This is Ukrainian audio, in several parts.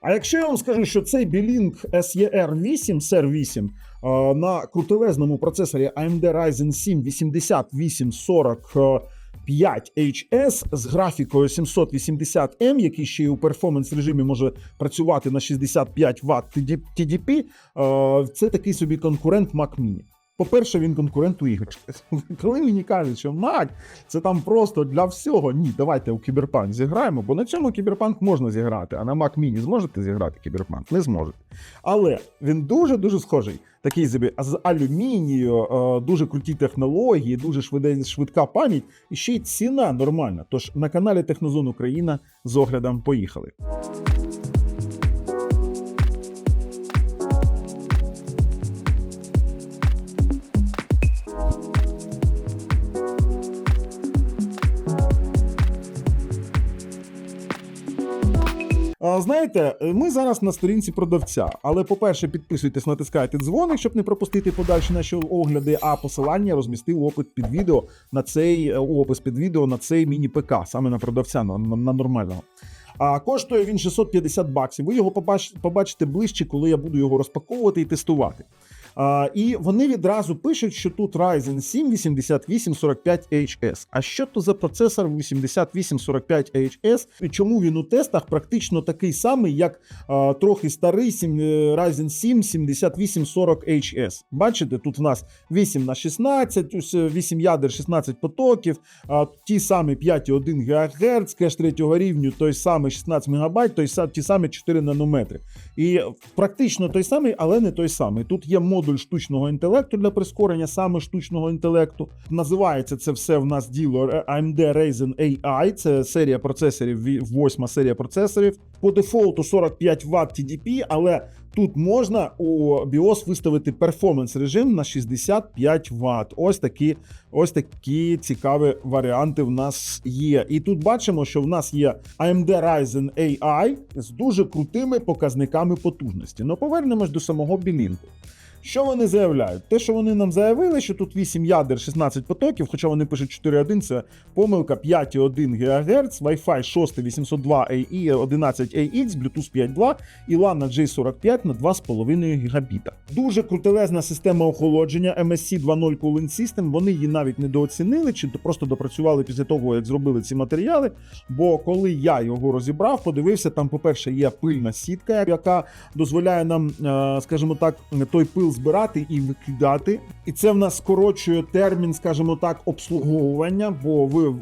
А якщо я вам скажу, що цей Білінг SER 8 SER 8 е, на крутелезному процесорі AMD Ryzen 7 8845 HS з графікою 780M, який ще й у перформанс режимі може працювати на 65 Вт TDP, е, це такий собі конкурент Mac Mini. По-перше, він конкурент у іграшки. Коли мені кажуть, що Mac це там просто для всього. Ні, давайте у кіберпанк зіграємо, бо на цьому кіберпанк можна зіграти, а на Mac Mini зможете зіграти кіберпанк? Не зможете. Але він дуже-дуже схожий. Такий собі з алюмінію, е, дуже круті технології, дуже швидка пам'ять і ще й ціна нормальна. Тож на каналі Технозон Україна з оглядом поїхали. Знаєте, ми зараз на сторінці продавця, але по-перше, підписуйтесь, натискайте дзвоник, щоб не пропустити подальші наші огляди. А посилання розмістив опис під відео на цей е, опис під відео на цей міні-ПК, саме на продавця, на, на, нормального. А коштує він 650 баксів. Ви його побач, побачите ближче, коли я буду його розпаковувати і тестувати. І вони відразу пишуть, що тут Ryzen 7 8845HS. А що то за процесор 8845HS? І чому він у тестах практично такий самий, як а, трохи старий 7, е, Ryzen 7 7840HS? Бачите, тут в нас 8 на 16, е, 8 ядер, 16 потоків, а, ті самі 5,1 ГГц, кеш третього рівню, той самий 16 МБ, той ті самі 4 нанометри. І практично той самий, але не той самий. Тут є модуль штучного інтелекту для прискорення саме штучного інтелекту. Називається це все в нас діло AMD Ryzen AI. Це серія процесорів, восьма серія процесорів. По дефолту 45 Вт TDP, але тут можна у BIOS виставити перформанс режим на 65 Вт. Ось такі, ось такі цікаві варіанти в нас є. І тут бачимо, що в нас є AMD Ryzen AI з дуже крутими показниками потужності. Ну повернемось до самого білінку. Що вони заявляють? Те, що вони нам заявили, що тут 8 ядер, 16 потоків, хоча вони пишуть 4.1, це помилка 5,1 ГГц, Wi-Fi 6 802 AE 11 AX, Bluetooth 5.2 і LAN на J45 на 2,5 гігабіта. Дуже крутелезна система охолодження MSC 2.0 Cooling System. Вони її навіть недооцінили, чи просто допрацювали після того, як зробили ці матеріали. Бо коли я його розібрав, подивився, там, по-перше, є пильна сітка, яка дозволяє нам, е, скажімо так, той пил збирати і викидати. І це в нас скорочує термін, скажімо так, обслуговування, бо ви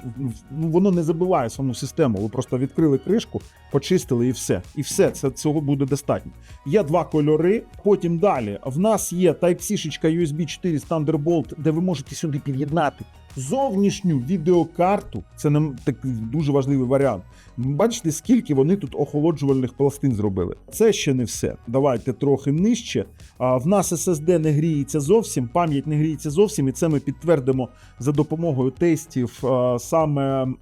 ну, воно не забиває саму систему. Ви просто відкрили кришку, почистили і все. І все, це цього буде достатньо. Є два кольори. Потім далі в нас є Type-C шечка USB 4 Thunderbolt, де ви можете сюди під'єднати зовнішню відеокарту. Це нам такий дуже важливий варіант. Бачите, скільки вони тут охолоджувальних пластин зробили. Це ще не все. Давайте трохи нижче. А, в нас SSD не гріється зовсім, пам'ять не гріється зовсім, і це ми підтвердимо за допомогою тестів а, саме м,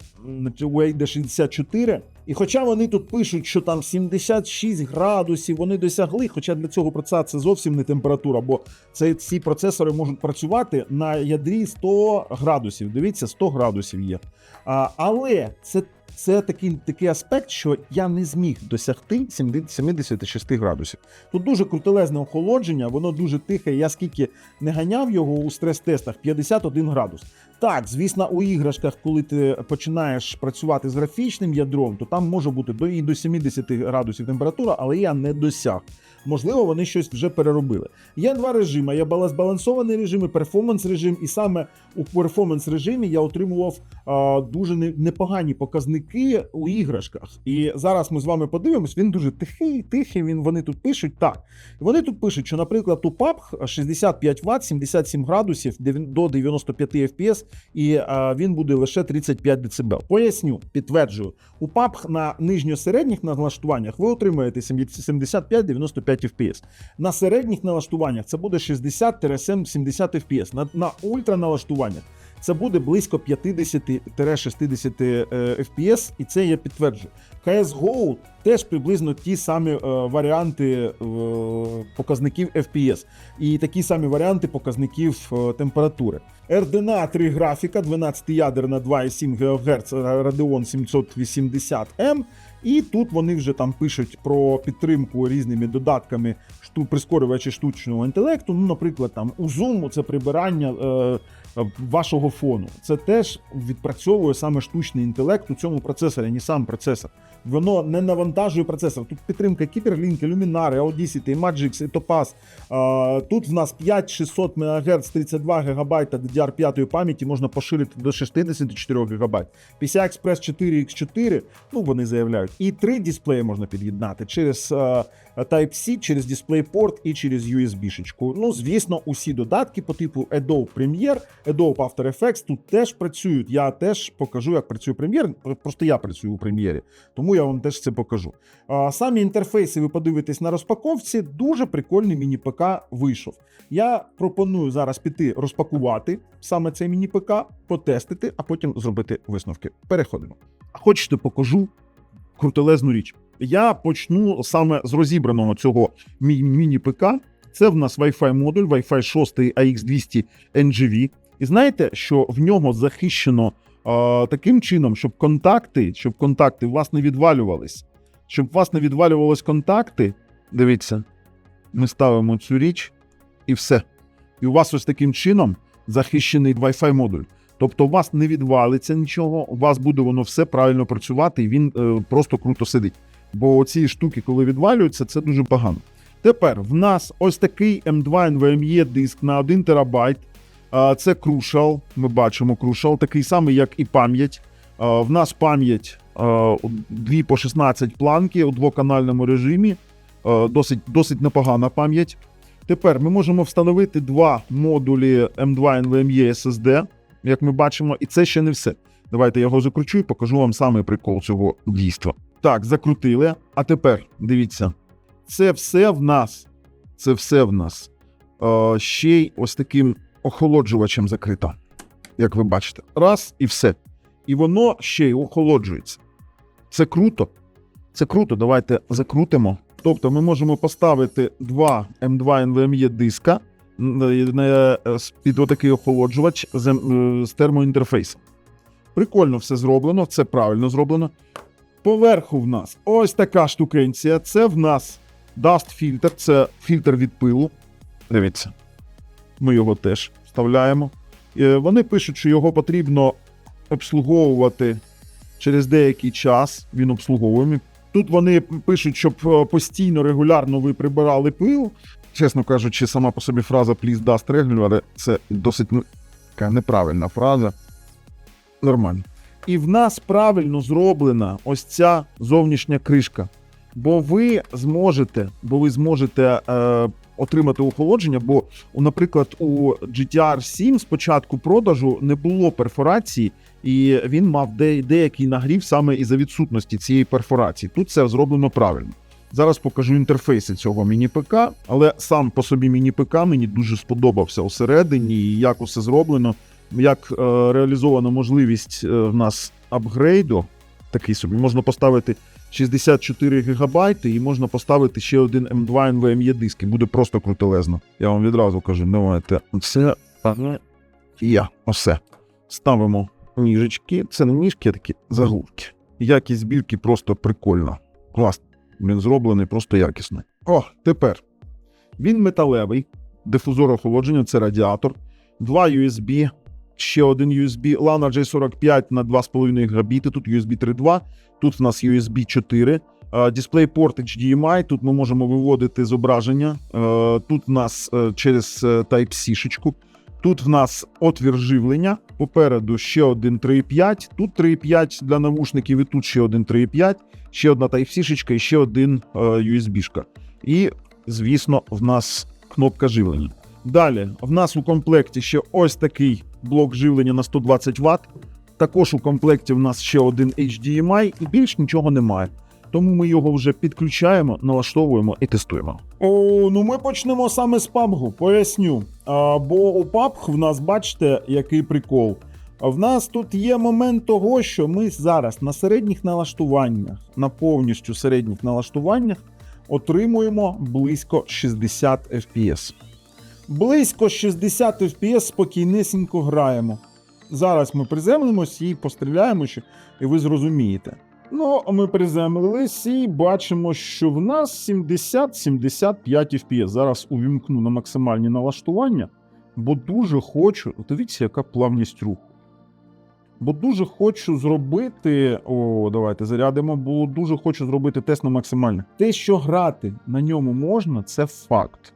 у AD 64. І хоча вони тут пишуть, що там 76 градусів вони досягли, хоча для цього процесора це зовсім не температура, бо це ці процесори можуть працювати на ядрі 100 градусів. Дивіться, 100 градусів є. А, але це, це такий, такий аспект, що я не зміг досягти 76 градусів. Тут дуже крутелезне охолодження, воно дуже тихе. Я скільки не ганяв його у стрес-тестах, 51 градус. Так, звісно, у іграшках, коли ти починаєш працювати з графічним ядром, то там може бути і до 70 градусів температура, але я не досяг. Можливо, вони щось вже переробили. Є два режими: є збалансований режим і перформанс режим, і саме у перформанс режимі я отримував а, дуже непогані показники у іграшках. І зараз ми з вами подивимось, він дуже тихий, тихий. Він вони тут пишуть так. Вони тут пишуть, що, наприклад, у PUBG 65 Вт, 77 градусів до 95 FPS, і а, він буде лише 35 дБ. Поясню, підтверджую, у PUBG на нижньосередніх налаштуваннях ви отримаєте 75-95 FPS. На середніх налаштуваннях це буде 60-70 FPS. На, на ультраналаштуваннях це буде близько 50-60 е, FPS, і це я підтверджую. CSGO теж приблизно ті самі е, варіанти е, показників FPS, і такі самі варіанти показників температури. RDNA 3 графіка, 12 ядер на 2,7 ГГц Radeon 780M І тут вони вже там пишуть про підтримку різними додатками прискорювачі штучного інтелекту. Ну, наприклад, там у Zoom це прибирання е, вашого фону. Це теж відпрацьовує саме штучний інтелект у цьому процесорі, а не сам процесор. Воно не навантажує процесор. Тут підтримка Кіперлінк, Luminary, Audacity, Magix, Topaz. Тут в нас 5600 МГц, 32 ГБ DDR5 пам'яті можна поширити до 64 ГБ. PCI Express 4X4, ну вони заявляють, і три дисплеї можна під'єднати через е, Type-C, через DisplayPort і через USB-шечку. Ну, звісно, усі додатки по типу Adobe Premiere, Adobe After Effects тут теж працюють. Я теж покажу, як працює Premiere. Просто я працюю у прем'єрі, тому я вам теж це покажу. А, Самі інтерфейси ви подивитесь на розпаковці. Дуже прикольний міні-ПК вийшов. Я пропоную зараз піти розпакувати саме цей міні-ПК, потестити, а потім зробити висновки. Переходимо. Хочете, покажу крутелезну річ. Я почну саме з розібраного цього мі- міні-ПК. Це в нас Wi-Fi модуль, Wi-Fi 6 AX200 NGV. І знаєте, що в нього захищено а, таким чином, щоб контакти, щоб контакти вас не відвалювались. Щоб вас не відвалювались контакти. Дивіться, ми ставимо цю річ і все. І у вас ось таким чином захищений Wi-Fi модуль. Тобто у вас не відвалиться нічого, у вас буде воно все правильно працювати, і він е, просто круто сидить. Бо ці штуки, коли відвалюються, це дуже погано. Тепер в нас ось такий M2 NVMe диск на 1 терабайт. Це Crucial. Ми бачимо Crucial, такий самий, як і пам'ять. В нас пам'ять 2 по 16 планки у двоканальному режимі. Досить, досить непогана пам'ять. Тепер ми можемо встановити два модулі M2 NVMe SSD, як ми бачимо, і це ще не все. Давайте я його закручу і покажу вам саме прикол цього дійства. Так, закрутили. А тепер дивіться, це все в нас. Це все в нас. Е, ще й ось таким охолоджувачем закрито. Як ви бачите. Раз і все. І воно ще й охолоджується. Це круто. Це круто. Давайте закрутимо. Тобто ми можемо поставити два M2 NVMe диска під отакий охолоджувач з термоінтерфейсом. Прикольно все зроблено, це правильно зроблено. Поверху в нас ось така штукенція. Це в нас Dust Filter, це фільтр від пилу. Дивіться, ми його теж вставляємо. Е, Вони пишуть, що його потрібно обслуговувати через деякий час. Він обслуговуємий. Тут вони пишуть, щоб е, постійно, регулярно ви прибирали пил. Чесно кажучи, сама по собі фраза please dust regular це досить ну, така неправильна фраза. Нормально. І в нас правильно зроблена ось ця зовнішня кришка. Бо ви зможете, бо ви зможете е, отримати охолодження, бо, наприклад, у GTR 7 з початку продажу не було перфорації, і він мав де, деякий нагрів саме із-за відсутності цієї перфорації. Тут це зроблено правильно. Зараз покажу інтерфейси цього міні-ПК, але сам по собі міні-ПК мені дуже сподобався усередині, і як усе зроблено, як е, реалізована можливість е, в нас апгрейду. Такий собі можна поставити 64 ГБ і можна поставити ще один M2 NVMe диск, буде просто крутелезно. Я вам відразу кажу, давайте і я. Осе. Ставимо ніжечки. Це не ніжки, а такі заглушки. Якість збірки просто прикольна. Класно. Він зроблений просто якісно. О, тепер. Він металевий, дифузор охолодження це радіатор, два USB, ще один USB, LAN J45 на 2,5 габіти, тут USB 3.2, тут в нас USB 4, е, DisplayPort HDMI, тут ми можемо виводити зображення, е, тут в нас е, через е, Type-C-шечку, тут в нас отвір живлення, попереду ще один 3.5, тут 3.5 для навушників і тут ще один 3.5, ще одна Type-C-шечка і ще один е, USB-шка. І, звісно, в нас кнопка живлення. Далі, в нас у комплекті ще ось такий блок живлення на 120 Вт. Також у комплекті в нас ще один HDMI і більш нічого немає. Тому ми його вже підключаємо, налаштовуємо і тестуємо. О, ну ми почнемо саме з PUBG, поясню. А, бо у PUBG в нас, бачите, який прикол. В нас тут є момент того, що ми зараз на середніх налаштуваннях, на повністю середніх налаштуваннях, отримуємо близько 60 FPS. Близько 60 FPS спокійнесенько граємо. Зараз ми приземлимось і постріляємо, і ви зрозумієте. Ну, ми приземлились і бачимо, що в нас 70-75 FPS. Зараз увімкну на максимальні налаштування, бо дуже хочу. Дивіться, яка плавність руху. Бо дуже хочу зробити. О, давайте зарядимо, бо дуже хочу зробити тест на максимальне. Те, що грати на ньому можна, це факт.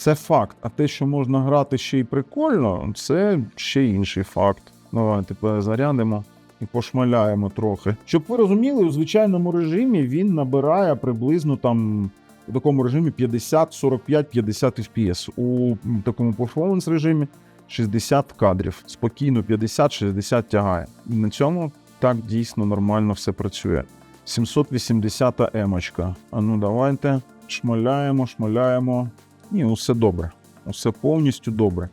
Це факт. А те, що можна грати ще й прикольно, це ще інший факт. Давайте перезарядимо і пошмаляємо трохи. Щоб ви розуміли, у звичайному режимі він набирає приблизно там у такому режимі 50, 45, 50 FPS. У такому перформанс режимі 60 кадрів. Спокійно 50-60 тягає. І на цьому так дійсно нормально все працює. 780 емочка. А ну давайте шмаляємо, шмаляємо. Ні, усе добре. Усе повністю добре.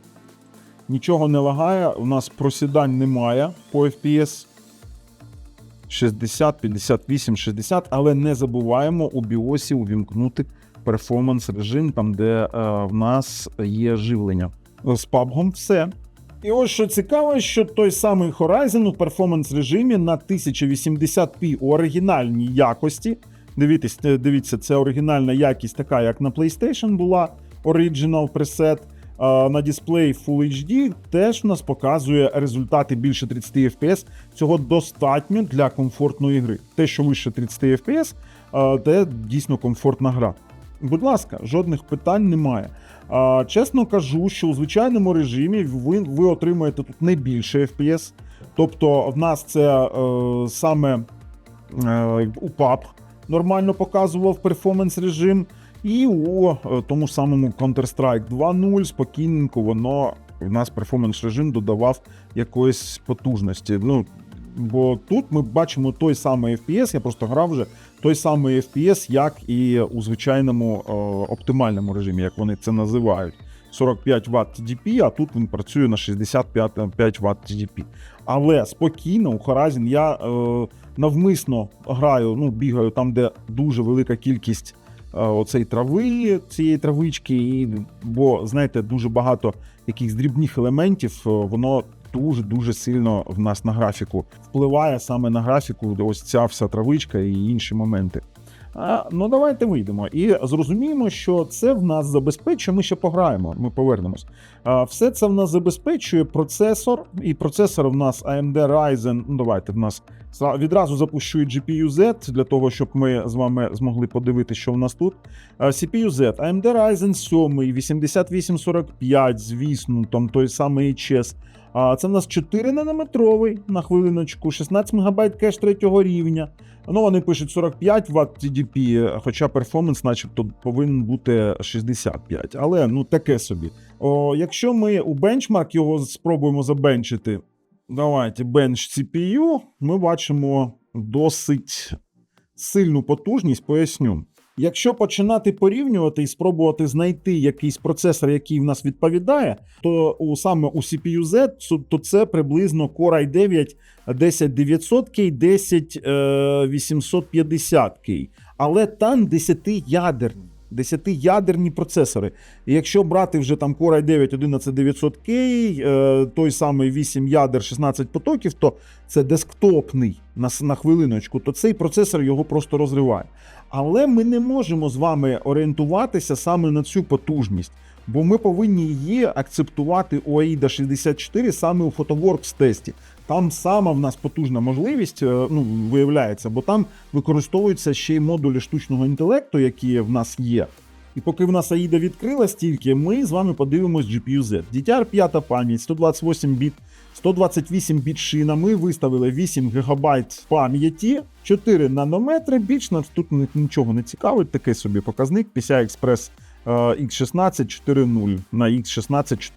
Нічого не лагає, у нас просідань немає по FPS. 60, 58, 60, але не забуваємо у біосі увімкнути перформанс режим, там де е, в нас є живлення. З PUBG все. І ось що цікаво, що той самий Horizon у перформанс режимі на 1080p у оригінальній якості. Дивіться, дивіться, це оригінальна якість, така як на PlayStation була Original Preset. На дисплеї Full HD теж в нас показує результати більше 30 FPS. Цього достатньо для комфортної гри. Те, що вище 30 FPS, те дійсно комфортна гра. Будь ласка, жодних питань немає. Чесно кажу, що у звичайному режимі ви, ви отримаєте тут не більше FPS. Тобто, в нас це е, саме е, у PUBG нормально показував перформанс режим. І у е, тому самому Counter-Strike 2.0 спокійненько воно в нас перформанс режим додавав якоїсь потужності. Ну, бо тут ми бачимо той самий FPS, я просто грав вже той самий FPS, як і у звичайному е, оптимальному режимі, як вони це називають. 45 Вт TDP, а тут він працює на 65 Вт TDP. Але спокійно у Horizon я е, навмисно граю, ну, бігаю там, де дуже велика кількість е, оцей трави, цієї травички, і, бо знаєте, дуже багато якихось дрібних елементів, е, воно дуже-дуже сильно в нас на графіку впливає саме на графіку, ось ця вся травичка і інші моменти. Ну давайте вийдемо і зрозуміємо, що це в нас забезпечує. Ми ще пограємо, ми повернемось. Все це в нас забезпечує процесор, і процесор в нас AMD Ryzen. Ну давайте в нас відразу запущу і GPU Z для того, щоб ми з вами змогли подивитися, що в нас тут. А, CPU Z, AMD Ryzen 7, 8845, звісно, там той самий HS. А це в нас 4 нанометровий на хвилиночку, 16 МБ кеш третього рівня. Ну, вони пишуть 45 Вт TDP, хоча перформанс, начебто, повинен бути 65. Але ну таке собі. О, якщо ми у бенчмарк його спробуємо забенчити, давайте bench CPU, ми бачимо досить сильну потужність, поясню. Якщо починати порівнювати і спробувати знайти якийсь процесор, який в нас відповідає, то у саме у CPU Z, то- це приблизно Core i9 10900K, 10850K. Але там 10 ядерні. 10-ядерні процесори. І якщо брати вже там Core i9 11900K, е, той самий 8 ядер 16 потоків, то це десктопний на, на хвилиночку, то цей процесор його просто розриває. Але ми не можемо з вами орієнтуватися саме на цю потужність, бо ми повинні її акцептувати у AIDA 64 саме у Photoworks тесті. Там сама в нас потужна можливість е, ну, виявляється, бо там використовуються ще й модулі штучного інтелекту, які в нас є. І поки в нас AIDA відкрилась тільки, ми з вами подивимось GPU-Z. DDR5 пам'ять, 128 біт, 128 біт шина. Ми виставили 8 ГБ пам'яті, 4 нанометри. Більш нас тут нічого не цікавить. Такий собі показник. PCI Express е, X16 4.0 на X16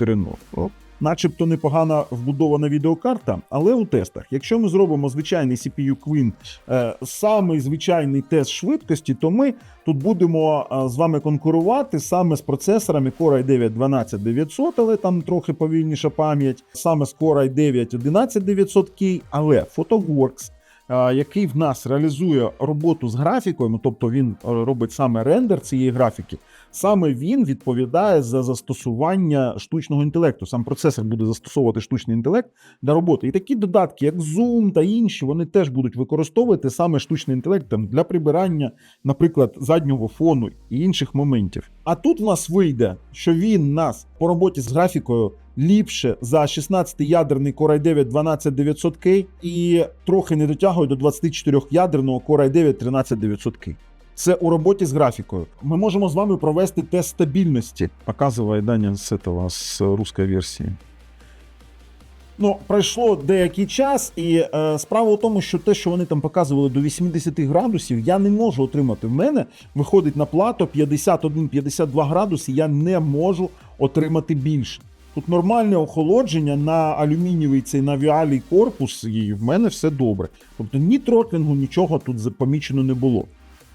4.0. Начебто непогана вбудована відеокарта, але у тестах, якщо ми зробимо звичайний CPU Queen, е, самий звичайний тест швидкості, то ми тут будемо е, з вами конкурувати саме з процесорами Core i9 12900, але там трохи повільніша пам'ять, саме з Core i9 11900K, але Photoworks який в нас реалізує роботу з графікою, ну тобто він е, робить саме рендер цієї графіки, саме він відповідає за застосування штучного інтелекту. Сам процесор буде застосовувати штучний інтелект для роботи. І такі додатки, як Zoom та інші, вони теж будуть використовувати саме штучний інтелект там, для прибирання, наприклад, заднього фону і інших моментів. А тут в нас вийде, що він нас по роботі з графікою ліпше за 16-ядерний Core i9 12900K і трохи не дотягує до 24-ядерного Core i9 13900K. Це у роботі з графікою. Ми можемо з вами провести тест стабільності. Показує Даня з этого, з русської версії. Ну, пройшло деякий час, і е, справа у тому, що те, що вони там показували до 80 градусів, я не можу отримати. В мене виходить на плато 51-52 градуси, я не можу отримати більше. Тут нормальне охолодження на алюмінієвий цей навіалій корпус, і в мене все добре. Тобто ні тротлінгу, нічого тут помічено не було.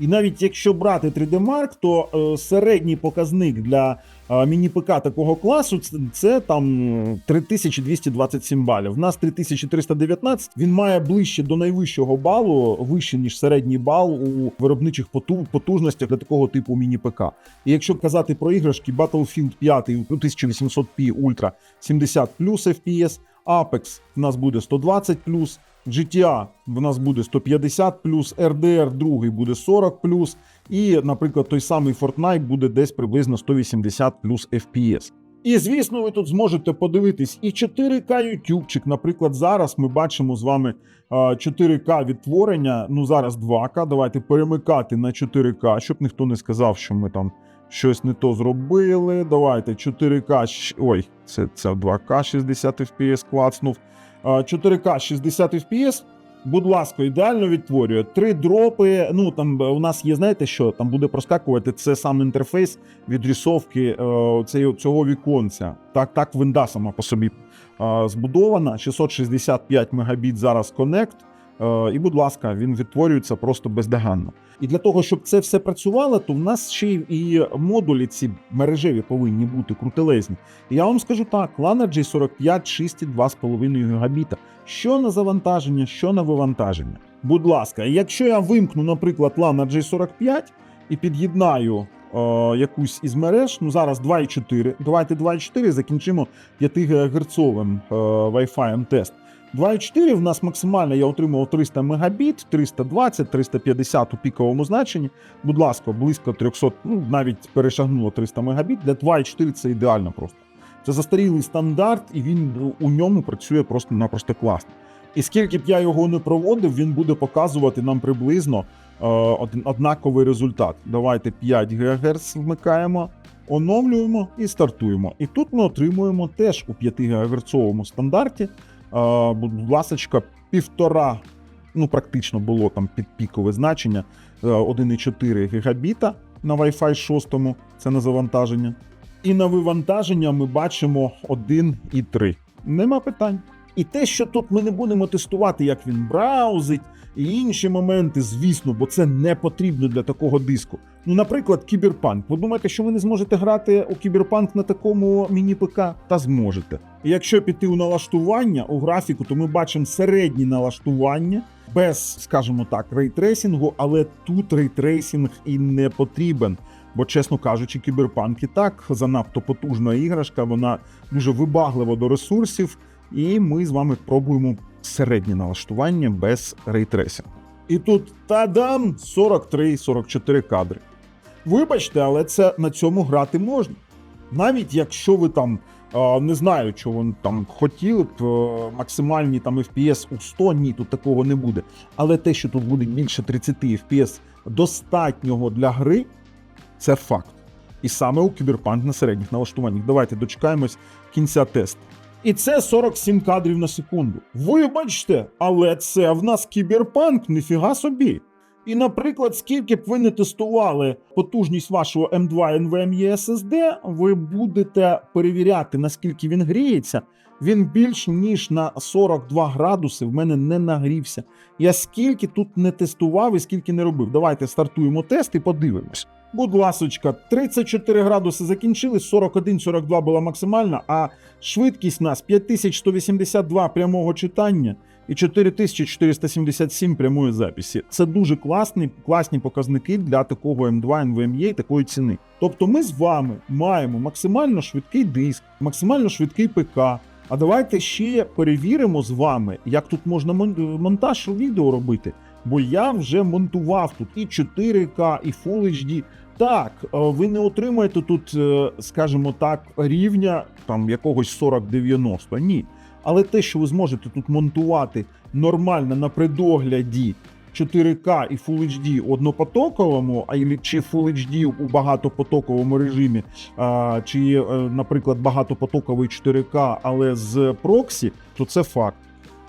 І навіть якщо брати 3D Mark, то е, середній показник для е, міні-ПК такого класу це, там е, 3227 балів. В нас 3319, він має ближче до найвищого балу, вище, ніж середній бал у виробничих поту- потужностях для такого типу міні-ПК. І якщо казати про іграшки, Battlefield 5 1800p Ultra 70 плюс FPS, Apex в нас буде 120 плюс, GTA в нас буде 150 плюс, RDR 2 буде 40 плюс, і, наприклад, той самий Fortnite буде десь приблизно 180 плюс FPS. І звісно, ви тут зможете подивитись і 4К ютубчик. Наприклад, зараз ми бачимо з вами 4К відтворення. Ну зараз 2К. Давайте перемикати на 4К, щоб ніхто не сказав, що ми там щось не то зробили. Давайте 4К. Ой, це, це 2К 60 FPS клацнув. А, 4К 60 FPS. Будь ласка, ідеально відтворює. Три дропи. Ну там е, у нас є, знаєте що? Там буде проскакувати це сам інтерфейс відрисовки е, цього, віконця. Так, так винда сама по собі е, збудована. 665 мегабіт зараз коннект. Е, і, будь ласка, він відтворюється просто бездоганно. І для того, щоб це все працювало, то в нас ще і модулі ці мережеві повинні бути крутелезні. І я вам скажу так: Lana G45 6,2,5 гігабіта. Що на завантаження, що на вивантаження. Будь ласка, якщо я вимкну, наприклад, Lana G45 і під'єднаю е, якусь із мереж, ну зараз 2,4. Давайте 2,4 закінчимо 5 ГГц Wi-Fi тест. 2,4 в нас максимально я отримував 300 мегабіт, 320, 350 у піковому значенні. Будь ласка, близько 300, ну навіть перешагнуло 300 мегабіт. Для 2,4 це ідеально просто. Це застарілий стандарт, і він у ньому працює просто-напросто класно. І скільки б я його не проводив, він буде показувати нам приблизно е, однаковий результат. Давайте 5 ГГц вмикаємо, оновлюємо і стартуємо. І тут ми отримуємо теж у 5 ГГц стандарті. Е, будь ласочка, півтора, ну практично було там під пікове значення е, 1,4 гігабіта на Wi-Fi 6, це на завантаження. І на вивантаження ми бачимо 1,3. Нема питань. І те, що тут ми не будемо тестувати, як він браузить, і інші моменти, звісно, бо це не потрібно для такого диску. Ну, наприклад, кіберпанк. Ви думаєте, що ви не зможете грати у кіберпанк на такому міні-ПК? Та зможете. І якщо піти у налаштування у графіку, то ми бачимо середні налаштування без, скажімо так, рейтрейсингу, але тут рейтрейсинг і не потрібен. Бо, чесно кажучи, кіберпанк і так занадто потужна іграшка, вона дуже вибаглива до ресурсів, і ми з вами пробуємо середнє налаштування без рейтрейсингу. І тут тадам 43-44 кадри. Вибачте, але це на цьому грати можна. Навіть якщо ви там не знаю, що вони там хотіли б е, максимальні там FPS у 100, ні, тут такого не буде. Але те, що тут буде більше 30 FPS достатнього для гри, це факт. І саме у кіберпанк на середніх налаштуваннях. Давайте дочекаємось кінця тесту. І це 47 кадрів на секунду. Вибачте, але це в нас кіберпанк, ніфіга собі. І, наприклад, скільки б ви не тестували потужність вашого M2 NVMe SSD, ви будете перевіряти, наскільки він гріється. Він більш ніж на 42 градуси в мене не нагрівся. Я скільки тут не тестував і скільки не робив. Давайте стартуємо тест і подивимось. Будь ласочка, 34 градуси закінчили, 41-42 була максимальна, а швидкість нас 5182 прямого читання і 4477 прямої записі. Це дуже класні, класні показники для такого M2 NVMe такої ціни. Тобто ми з вами маємо максимально швидкий диск, максимально швидкий ПК. А давайте ще перевіримо з вами, як тут можна мон- монтаж відео робити. Бо я вже монтував тут і 4К, і Full HD. Так, е, ви не отримаєте тут, е, скажімо так, рівня там якогось 40-90. Ні. Але те, що ви зможете тут монтувати нормально на предогляді 4К і Full HD однопотоковому, а чи Full HD у багатопотоковому режимі, чи, е, наприклад, багатопотоковий 4К, але з проксі, то це факт.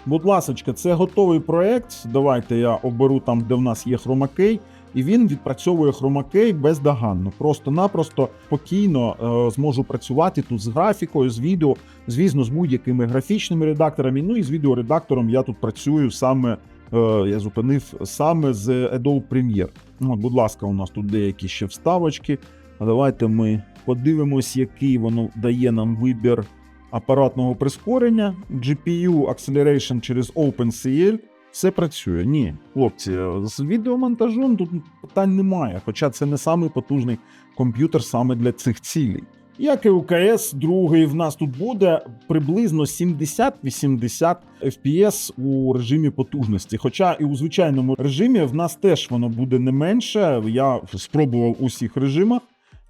Будь ласочка, це готовий проект. Давайте я оберу там, де в нас є хромакей, і він відпрацьовує хромакей бездоганно. Просто-напросто спокійно е, зможу працювати тут з графікою, з відео, звісно, з будь-якими графічними редакторами. Ну і з відеоредактором я тут працюю саме. е, Я зупинив саме з Adobe Premiere. Ну, будь ласка, у нас тут деякі ще вставочки. А давайте ми подивимось, який воно дає нам вибір апаратного прискорення, GPU Acceleration через OpenCL. Все працює. Ні, хлопці, з відеомонтажом тут питань немає, хоча це не самий потужний комп'ютер саме для цих цілей. Як і УКС, другий в нас тут буде приблизно 70-80 FPS у режимі потужності. Хоча і у звичайному режимі в нас теж воно буде не менше. Я спробував у всіх режимах.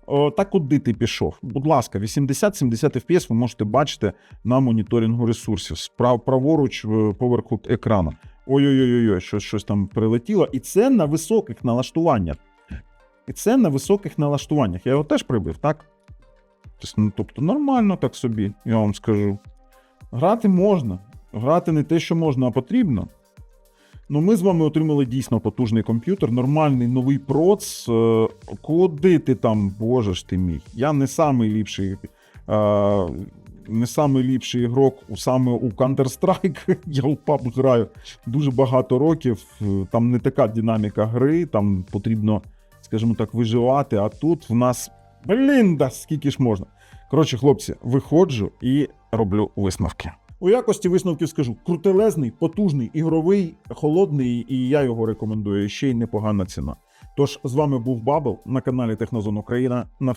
О, та куди ти пішов? Будь ласка, 80-70 FPS ви можете бачити на моніторингу ресурсів. Справ праворуч поверху екрану. Ой-ой-ой, щось, щось там прилетіло. І це на високих налаштуваннях. І це на високих налаштуваннях. Я його теж прибив, так? Ну, тобто нормально так собі, я вам скажу. Грати можна. Грати не те, що можна, а потрібно. Ну, ми з вами отримали дійсно потужний комп'ютер, нормальний новий проц. Е, Куди ти там, боже ж ти мій? Я не самий ліпший. Не самий ліпший ігрок у саме у Counter-Strike. Я у PUBG граю дуже багато років. Там не така динаміка гри, там потрібно, скажімо так, виживати. А тут в нас. Блін, да скільки ж можна. Коротше, хлопці, виходжу і роблю висновки. У якості висновків скажу: крутелезний, потужний, ігровий, холодний, і я його рекомендую. Ще й непогана ціна. Тож з вами був Бабл на каналі Технозон Україна. На все.